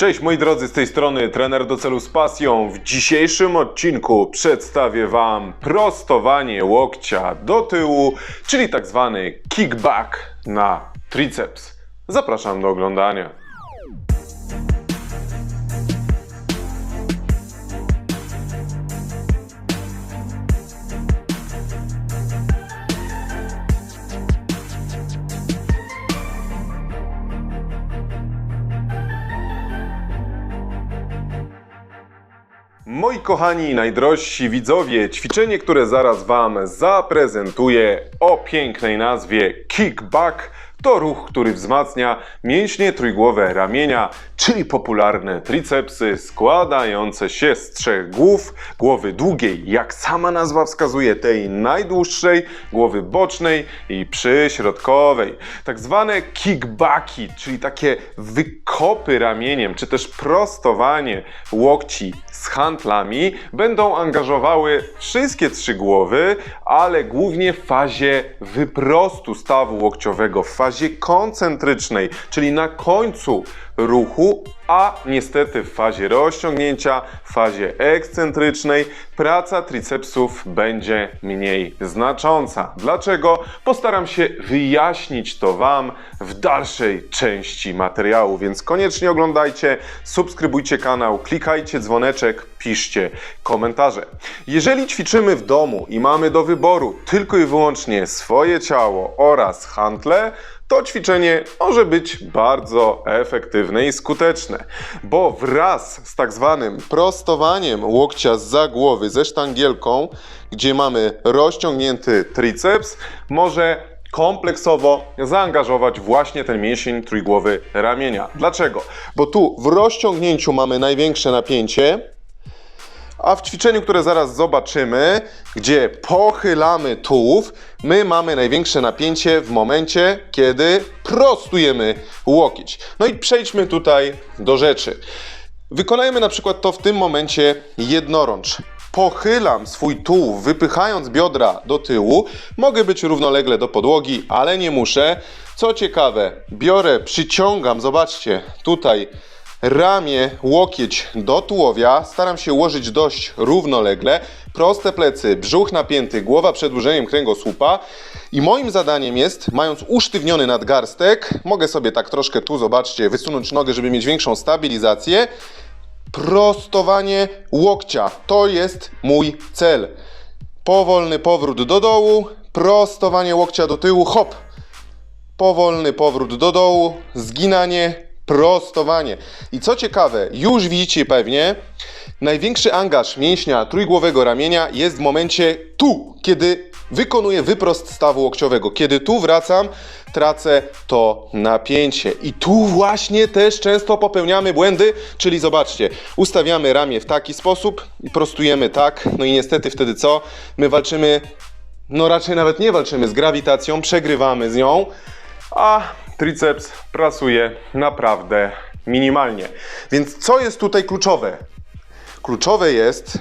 Cześć moi drodzy, z tej strony trener do celu z pasją. W dzisiejszym odcinku przedstawię Wam prostowanie łokcia do tyłu, czyli tak zwany kickback na triceps. Zapraszam do oglądania. Moi kochani, najdrożsi widzowie, ćwiczenie, które zaraz Wam zaprezentuję o pięknej nazwie kickback, to ruch, który wzmacnia mięśnie trójgłowe ramienia, czyli popularne tricepsy składające się z trzech głów, głowy długiej, jak sama nazwa wskazuje, tej najdłuższej, głowy bocznej i przyśrodkowej. Tak zwane kickbacki, czyli takie wykopy ramieniem, czy też prostowanie łokci z handlami będą angażowały wszystkie trzy głowy, ale głównie w fazie wyprostu stawu łokciowego, w fazie koncentrycznej, czyli na końcu ruchu, a niestety w fazie rozciągnięcia, w fazie ekscentrycznej praca tricepsów będzie mniej znacząca. Dlaczego? Postaram się wyjaśnić to Wam w dalszej części materiału, więc koniecznie oglądajcie, subskrybujcie kanał, klikajcie dzwoneczek, piszcie komentarze. Jeżeli ćwiczymy w domu i mamy do wyboru tylko i wyłącznie swoje ciało oraz hantle, to ćwiczenie może być bardzo efektywne i skuteczne, bo wraz z tak zwanym prostowaniem łokcia za głowy ze sztangielką, gdzie mamy rozciągnięty triceps, może kompleksowo zaangażować właśnie ten mięsień trójgłowy ramienia. Dlaczego? Bo tu w rozciągnięciu mamy największe napięcie, a w ćwiczeniu, które zaraz zobaczymy, gdzie pochylamy tułów, my mamy największe napięcie w momencie, kiedy prostujemy łokieć. No i przejdźmy tutaj do rzeczy. Wykonajmy na przykład to w tym momencie jednorącz. Pochylam swój tułów, wypychając biodra do tyłu. Mogę być równolegle do podłogi, ale nie muszę. Co ciekawe, biorę, przyciągam, zobaczcie, tutaj ramię, łokieć do tułowia. Staram się ułożyć dość równolegle. Proste plecy, brzuch napięty, głowa przedłużeniem kręgosłupa. I moim zadaniem jest, mając usztywniony nadgarstek, mogę sobie tak troszkę tu, zobaczcie, wysunąć nogę, żeby mieć większą stabilizację. Prostowanie łokcia. To jest mój cel. Powolny powrót do dołu, prostowanie łokcia do tyłu, hop. Powolny powrót do dołu, zginanie, prostowanie. I co ciekawe, już widzicie pewnie, największy angaż mięśnia trójgłowego ramienia jest w momencie tu, kiedy wykonuję wyprost stawu łokciowego. Kiedy tu wracam, tracę to napięcie. I tu właśnie też często popełniamy błędy, czyli zobaczcie, ustawiamy ramię w taki sposób i prostujemy tak, no i niestety wtedy co? My walczymy, no raczej nawet nie walczymy z grawitacją, przegrywamy z nią, a triceps pracuje naprawdę minimalnie. Więc co jest tutaj kluczowe? Kluczowe jest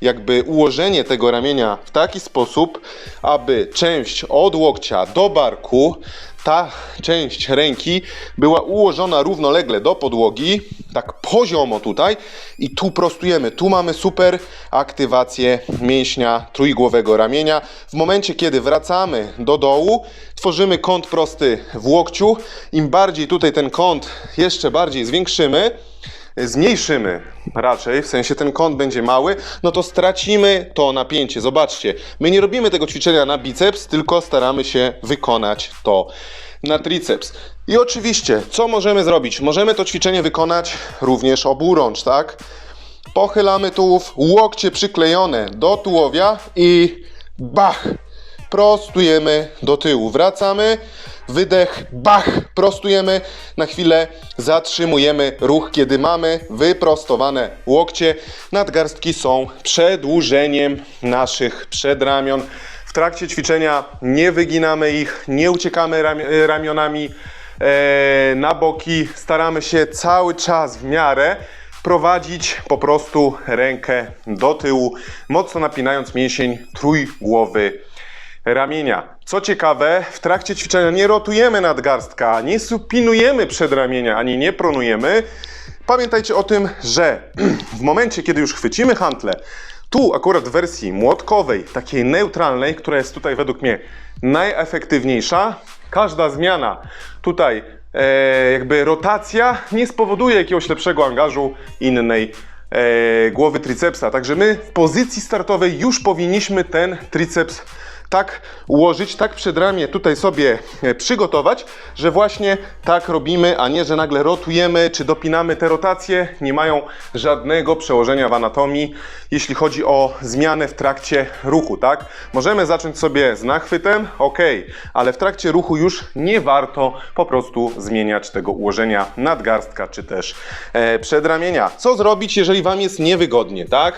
jakby ułożenie tego ramienia w taki sposób, aby część od łokcia do barku, ta część ręki była ułożona równolegle do podłogi, tak poziomo tutaj i tu prostujemy. Tu mamy super aktywację mięśnia trójgłowego ramienia. W momencie, kiedy wracamy do dołu, tworzymy kąt prosty w łokciu. Im bardziej tutaj ten kąt jeszcze bardziej zwiększymy, zmniejszymy raczej, w sensie ten kąt będzie mały, no to stracimy to napięcie. Zobaczcie, my nie robimy tego ćwiczenia na biceps, tylko staramy się wykonać to na triceps. I oczywiście, co możemy zrobić? Możemy to ćwiczenie wykonać również oburącz, tak? Pochylamy tułów, łokcie przyklejone do tułowia i bach! Prostujemy do tyłu. Wracamy, wydech, bach! Prostujemy. Na chwilę zatrzymujemy ruch, kiedy mamy wyprostowane łokcie. Nadgarstki są przedłużeniem naszych przedramion. W trakcie ćwiczenia nie wyginamy ich, nie uciekamy rami- ramionami e, na boki. Staramy się cały czas w miarę prowadzić po prostu rękę do tyłu, mocno napinając mięsień trójgłowy ramienia. Co ciekawe, w trakcie ćwiczenia nie rotujemy nadgarstka, nie supinujemy przedramienia, ani nie pronujemy. Pamiętajcie o tym, że w momencie, kiedy już chwycimy hantle, tu akurat w wersji młotkowej, takiej neutralnej, która jest tutaj według mnie najefektywniejsza, każda zmiana tutaj, e, jakby rotacja nie spowoduje jakiegoś lepszego angażu innej e, głowy tricepsa. Także my w pozycji startowej już powinniśmy ten triceps tak ułożyć, tak przedramię tutaj sobie e, przygotować, że właśnie tak robimy, a nie, że nagle rotujemy czy dopinamy te rotacje. Nie mają żadnego przełożenia w anatomii, jeśli chodzi o zmianę w trakcie ruchu, tak? Możemy zacząć sobie z nachwytem, ok, ale w trakcie ruchu już nie warto po prostu zmieniać tego ułożenia nadgarstka czy też e, przedramienia. Co zrobić, jeżeli Wam jest niewygodnie, tak?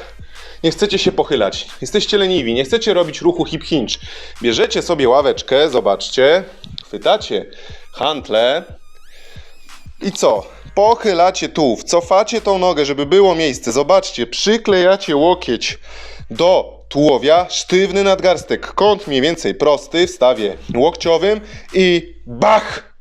Nie chcecie się pochylać, jesteście leniwi, nie chcecie robić ruchu hip hinge, bierzecie sobie ławeczkę, zobaczcie, chwytacie hantle. I co? Pochylacie tu, cofacie tą nogę, żeby było miejsce, zobaczcie, przyklejacie łokieć do tułowia, sztywny nadgarstek, kąt mniej więcej prosty w stawie łokciowym. I bach!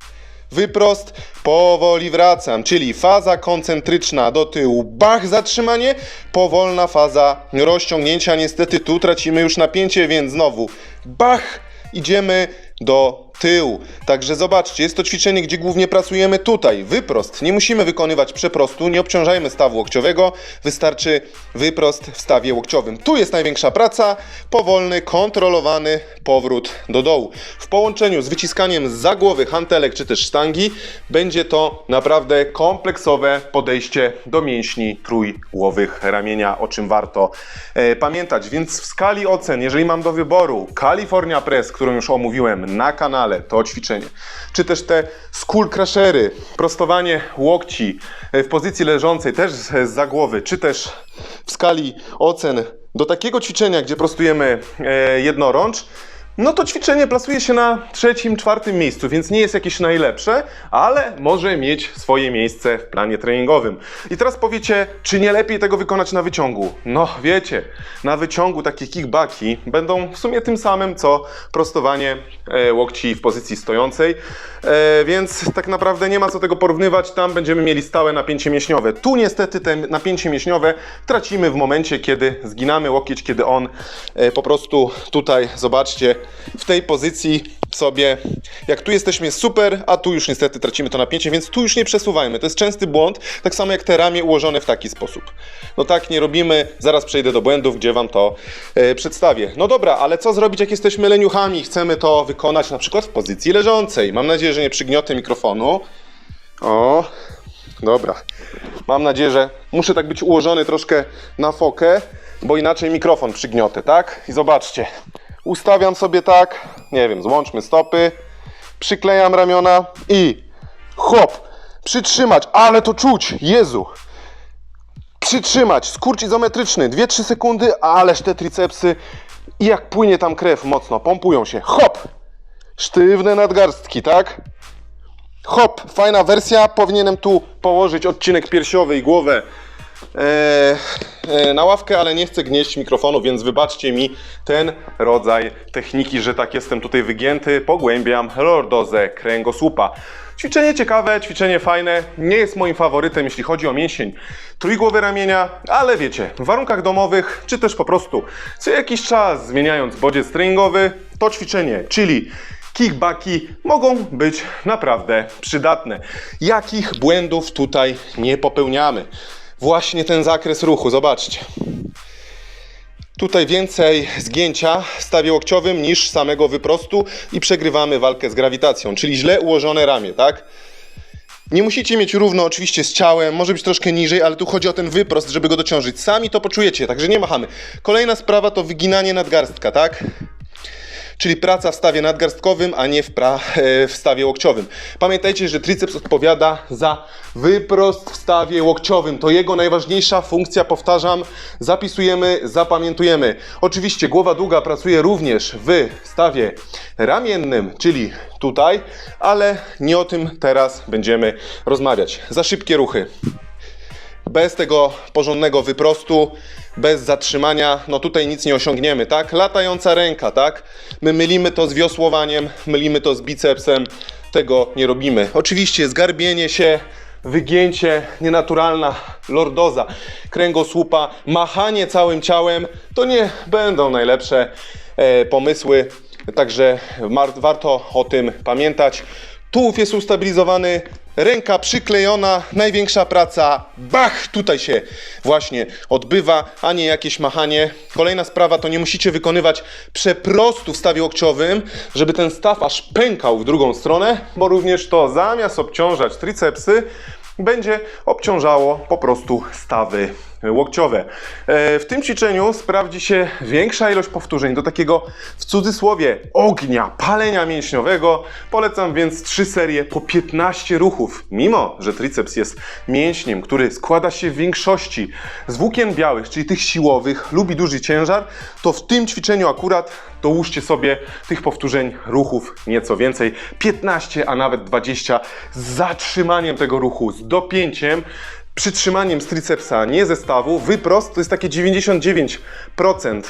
Wyprost, powoli wracam, czyli faza koncentryczna do tyłu, bach, zatrzymanie, powolna faza rozciągnięcia. Niestety tu tracimy już napięcie, więc znowu bach, idziemy do tyłu. Także zobaczcie, jest to ćwiczenie, gdzie głównie pracujemy tutaj, wyprost. Nie musimy wykonywać przeprostu, nie obciążajmy stawu łokciowego, wystarczy wyprost w stawie łokciowym. Tu jest największa praca, powolny, kontrolowany powrót do dołu. W połączeniu z wyciskaniem za głowy hantelek czy też sztangi będzie to naprawdę kompleksowe podejście do mięśni trójgłowych ramienia, o czym warto e, pamiętać. Więc w skali ocen, jeżeli mam do wyboru California Press, którą już omówiłem na kanale, to ćwiczenie, czy też te skull crushery, prostowanie łokci e, w pozycji leżącej, też za głowy, czy też w skali ocen do takiego ćwiczenia, gdzie prostujemy e, jednorącz, no to ćwiczenie plasuje się na trzecim, czwartym miejscu, więc nie jest jakieś najlepsze, ale może mieć swoje miejsce w planie treningowym. I teraz powiecie, czy nie lepiej tego wykonać na wyciągu? No wiecie, na wyciągu takie kickbacki będą w sumie tym samym, co prostowanie e, łokci w pozycji stojącej, e, więc tak naprawdę nie ma co tego porównywać, tam będziemy mieli stałe napięcie mięśniowe. Tu niestety te napięcie mięśniowe tracimy w momencie, kiedy zginamy łokieć, kiedy on e, po prostu tutaj, zobaczcie, w tej pozycji sobie, jak tu jesteśmy jest super, a tu już niestety tracimy to napięcie, więc tu już nie przesuwajmy. To jest częsty błąd, tak samo jak te ramię ułożone w taki sposób. No tak nie robimy, zaraz przejdę do błędów, gdzie Wam to e, przedstawię. No dobra, ale co zrobić, jak jesteśmy leniuchami? Chcemy to wykonać na przykład w pozycji leżącej. Mam nadzieję, że nie przygniotę mikrofonu. O, dobra. Mam nadzieję, że muszę tak być ułożony troszkę na fokę, bo inaczej mikrofon przygniotę, tak? I zobaczcie. Ustawiam sobie tak, nie wiem, złączmy stopy, przyklejam ramiona i hop, przytrzymać, ale to czuć, Jezu. Przytrzymać, skurcz izometryczny, 2-3 sekundy, ależ te tricepsy jak płynie tam krew mocno, pompują się, hop. Sztywne nadgarstki, tak? Hop, fajna wersja, powinienem tu położyć odcinek piersiowy i głowę na ławkę, ale nie chcę gnieść mikrofonu, więc wybaczcie mi ten rodzaj techniki, że tak jestem tutaj wygięty. Pogłębiam lordozę kręgosłupa. Ćwiczenie ciekawe, ćwiczenie fajne, nie jest moim faworytem, jeśli chodzi o mięsień trójgłowy ramienia, ale wiecie, w warunkach domowych, czy też po prostu co jakiś czas zmieniając bodziec treningowy, to ćwiczenie, czyli kickbacki mogą być naprawdę przydatne. Jakich błędów tutaj nie popełniamy? Właśnie ten zakres ruchu, zobaczcie. Tutaj więcej zgięcia w stawie łokciowym niż samego wyprostu i przegrywamy walkę z grawitacją, czyli źle ułożone ramię, tak? Nie musicie mieć równo oczywiście z ciałem, może być troszkę niżej, ale tu chodzi o ten wyprost, żeby go dociążyć. Sami to poczujecie, także nie machamy. Kolejna sprawa to wyginanie nadgarstka, tak? Czyli praca w stawie nadgarstkowym, a nie w, pra, e, w stawie łokciowym. Pamiętajcie, że triceps odpowiada za wyprost w stawie łokciowym. To jego najważniejsza funkcja, powtarzam, zapisujemy, zapamiętujemy. Oczywiście głowa długa pracuje również w stawie ramiennym, czyli tutaj, ale nie o tym teraz będziemy rozmawiać. Za szybkie ruchy bez tego porządnego wyprostu, bez zatrzymania, no tutaj nic nie osiągniemy, tak? Latająca ręka, tak? My mylimy to z wiosłowaniem, mylimy to z bicepsem, tego nie robimy. Oczywiście zgarbienie się, wygięcie, nienaturalna lordoza kręgosłupa, machanie całym ciałem, to nie będą najlepsze e, pomysły, także warto o tym pamiętać. Tułów jest ustabilizowany, ręka przyklejona, największa praca, bach, tutaj się właśnie odbywa, a nie jakieś machanie. Kolejna sprawa to nie musicie wykonywać przeprostu w stawie łokciowym, żeby ten staw aż pękał w drugą stronę, bo również to zamiast obciążać tricepsy, będzie obciążało po prostu stawy łokciowe. E, W tym ćwiczeniu sprawdzi się większa ilość powtórzeń do takiego w cudzysłowie ognia, palenia mięśniowego. Polecam więc trzy serie po 15 ruchów. Mimo, że triceps jest mięśniem, który składa się w większości z włókien białych, czyli tych siłowych, lubi duży ciężar, to w tym ćwiczeniu akurat dołóżcie sobie tych powtórzeń ruchów nieco więcej, 15, a nawet 20 z zatrzymaniem tego ruchu, z dopięciem, przytrzymaniem z tricepsa, nie zestawu, wyprost to jest takie 99%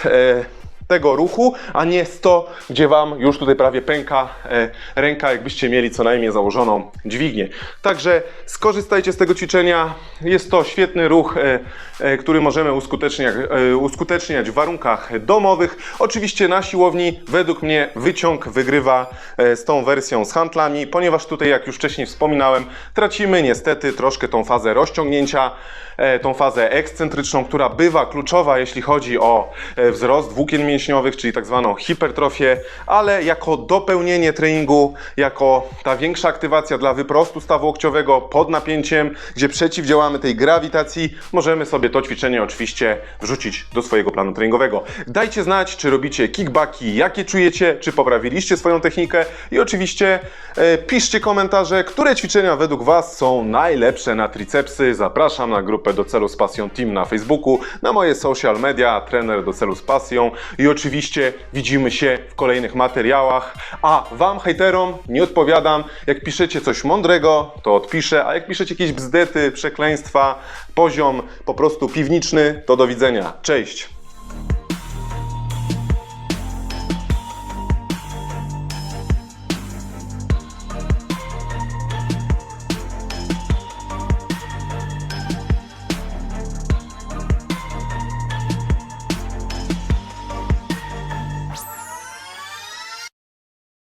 e, tego ruchu, a nie 100, gdzie Wam już tutaj prawie pęka e, ręka, jakbyście mieli co najmniej założoną dźwignię. Także skorzystajcie z tego ćwiczenia. Jest to świetny ruch, e, e, który możemy uskuteczniać, e, uskuteczniać w warunkach domowych. Oczywiście na siłowni według mnie wyciąg wygrywa e, z tą wersją z handlami, ponieważ tutaj, jak już wcześniej wspominałem, tracimy niestety troszkę tą fazę rozciągnięcia, e, tą fazę ekscentryczną, która bywa kluczowa, jeśli chodzi o e, wzrost włókien mięśniowych, czyli tak zwaną hipertrofię, ale jako dopełnienie treningu, jako ta większa aktywacja dla wyprostu stawu łokciowego pod napięciem, gdzie przeciwdziałamy tej grawitacji, możemy sobie to ćwiczenie oczywiście wrzucić do swojego planu treningowego. Dajcie znać, czy robicie kickbacki, jakie czujecie, czy poprawiliście swoją technikę i oczywiście e, piszcie komentarze, które ćwiczenia według Was są najlepsze na tricepsy. Zapraszam na grupę do celu z pasją Team na Facebooku, na moje social media, trener do celu z pasją i oczywiście widzimy się w kolejnych materiałach. A Wam, hejterom, nie odpowiadam. Jak piszecie coś mądrego, to odpiszę, a jak piszecie jakieś bzdety, przekleństwa, poziom po prostu piwniczny, to do widzenia. Cześć!